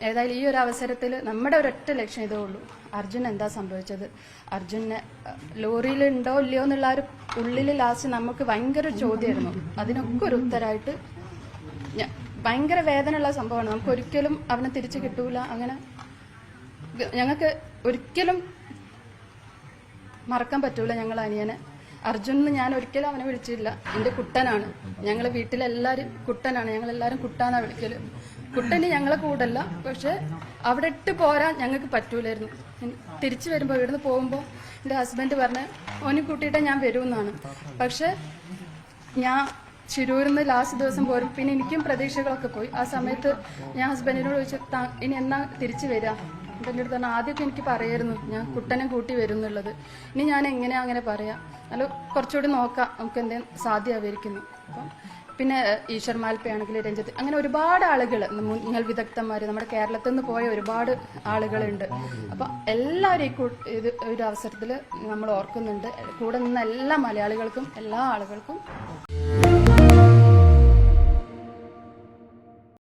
ഏതായാലും ഈ ഒരു അവസരത്തിൽ നമ്മുടെ ഒരൊറ്റ ലക്ഷ്യം ഇതേ ഉള്ളൂ. അർജുൻ എന്താ സംഭവിച്ചത്? അർജുനെ ലോറിയിൽ ഉണ്ടോ ഇല്ലയോ എന്നുള്ള ഒരു ഉള്ളിൽ ലാസ്റ്റ് നമുക്ക് ഭയങ്കര ചോദ്യമായിരുന്നു. അതിനൊക്കെ ഒരു ഉത്തരമായിട്ട് ഭയങ്കര വേദനയുള്ള സംഭവമാണ്. നമുക്ക് ഒരിക്കലും അവനെ തിരിച്ചു കിട്ടൂല. അങ്ങനെ ഞങ്ങൾക്ക് ഒരിക്കലും മറക്കാൻ പറ്റൂല ഞങ്ങൾ അനിയനെ. അർജുൻ ഞാൻ ഒരിക്കലും അവനെ വിളിച്ചില്ല എന്റെ കുട്ടനാണ്. ഞങ്ങളെ വീട്ടിലെല്ലാരും കുട്ടനാണ്. ഞങ്ങൾ എല്ലാരും കുട്ടാന്നാ വിളിക്കൽ. കുട്ടന് ഞങ്ങളെ കൂടല്ല. പക്ഷെ അവിടെ ഇട്ട് പോരാൻ ഞങ്ങൾക്ക് പറ്റൂലായിരുന്നു. തിരിച്ചു വരുമ്പോ ഇവിടുന്ന് പോകുമ്പോ എന്റെ ഹസ്ബൻഡ് പറഞ്ഞ് ഓനെ കൂട്ടിയിട്ട് ഞാൻ വരുമെന്നാണ് പക്ഷെ ഞാൻ ശിരൂരിൽ നിന്ന് ലാസ്റ്റ് ദിവസം പോരും. പിന്നെ എനിക്കും പ്രതീക്ഷകളൊക്കെ പോയി. ആ സമയത്ത് ഞാൻ ഹസ്ബൻഡിനോട് ചോദിച്ചു "താ- ഇനി എന്നാ തിരിച്ചു വരിക അപ്പം എന്റെ അടുത്ത് ആദ്യമൊക്കെ എനിക്ക് പറയായിരുന്നു ഞാൻ കുട്ടനെ കൂട്ടി വരും എന്നുള്ളത് ഇനി ഞാൻ എങ്ങനെയാ അങ്ങനെ പറയാം? അല്ല കുറച്ചുകൂടി നോക്കാം നമുക്ക് എന്തെങ്കിലും സാധ്യമായിരിക്കുന്നു. അപ്പം പിന്നെ ഈശ്വർ മാൽപ്പയാണെങ്കിൽ രഞ്ജിത്ത് അങ്ങനെ ഒരുപാട് ആളുകൾ മുങ്ങൽ വിദഗ്ധന്മാർ നമ്മുടെ കേരളത്തിൽ നിന്ന് പോയ ഒരുപാട് ആളുകളുണ്ട്. അപ്പം എല്ലാവരും ഈ ഇത് ഒരു അവസരത്തിൽ നമ്മൾ ഓർക്കുന്നുണ്ട്. കൂടെ നിന്ന എല്ലാ മലയാളികൾക്കും എല്ലാ ആളുകൾക്കും